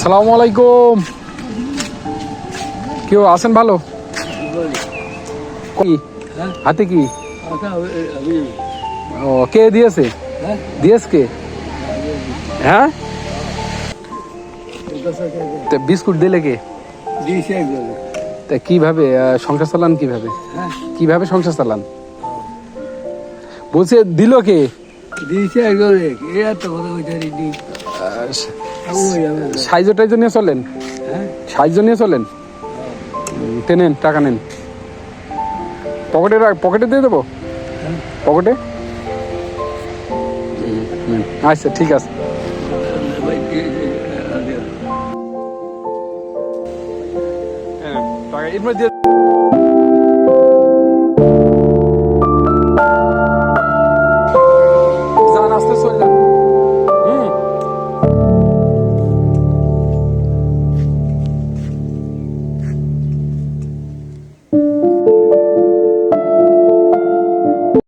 সালামু আলাইকুম। কেউ আছেন ভালো? কি? হাতে কি? ও কে দিয়েছে? দিয়েছ কে? হ্যাঁ? তা বিস্কুট দিলে কে? তা কীভাবে সংসার চালান কীভাবে? কীভাবে সংসার চালান? বলছে দিল কে? দিয়েছে একজন। কথা সাইজ টাইজ নিয়ে চলেন। হ্যাঁ। সাইজ নিয়ে চলেন। তে নেন টাকা নেন। পকেটে রাখ- পকেটে দিয়ে দেবো? পকেটে? আচ্ছা ঠিক আছে। ভাই টাকা এর মধ্যে